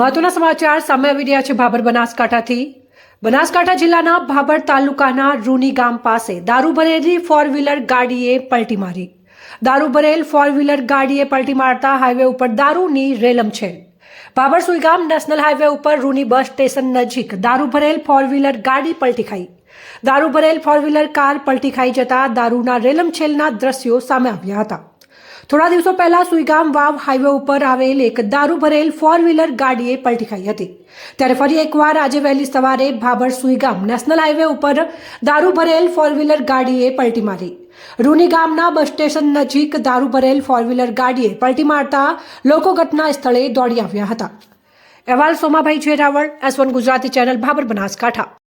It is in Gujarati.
મહત્વના સમાચાર સામે આવી રહ્યા છે ભાભર બનાસકાંઠાથી. બનાસકાંઠા જિલ્લાના ભાભર તાલુકાના રૂની ગામ પાસે દારૂ ભરેલી ફોર વ્હીલર ગાડીએ પલટી મારી. દારૂ ભરેલ ફોર વ્હીલર ગાડીએ પલટી મારતા હાઈવે ઉપર દારૂની રેલમ છે. ભાભર સુઈગામ નેશનલ હાઈવે ઉપર રૂની બસ સ્ટેશન નજીક દારૂ ભરેલ ફોર વ્હીલર ગાડી પલટી ખાઈ. દારૂ ભરેલ ફોર વ્હીલર કાર પલટી ખાઈ જતા દારૂના રેલમ છેલના દ્રશ્યો સામે આવ્યા હતા. થોડા દિવસો પહેલા સુઈગામ વાવ હાઈવે ઉપર આવેલ એક દારૂ ભરેલ ફોર વ્હીલર ગાડીએ પલટી ખાઈ હતી. ત્યારે ફરી એકવાર આજે વહેલી સવારે ભાભર સુઈગામ નેશનલ હાઈવે ઉપર દારૂ ભરેલ ફોર વ્હીલર ગાડીએ પલટી મારી. રૂની ગામના બસ સ્ટેશન નજીક દારૂ ભરેલ ફોર વ્હીલર ગાડીએ પલટી મારતા લોકો ઘટના સ્થળે દોડી આવ્યા હતા. અહેવાલ Somabhai Jerawal S one Gujarati channel, Bhabhar Banaskantha.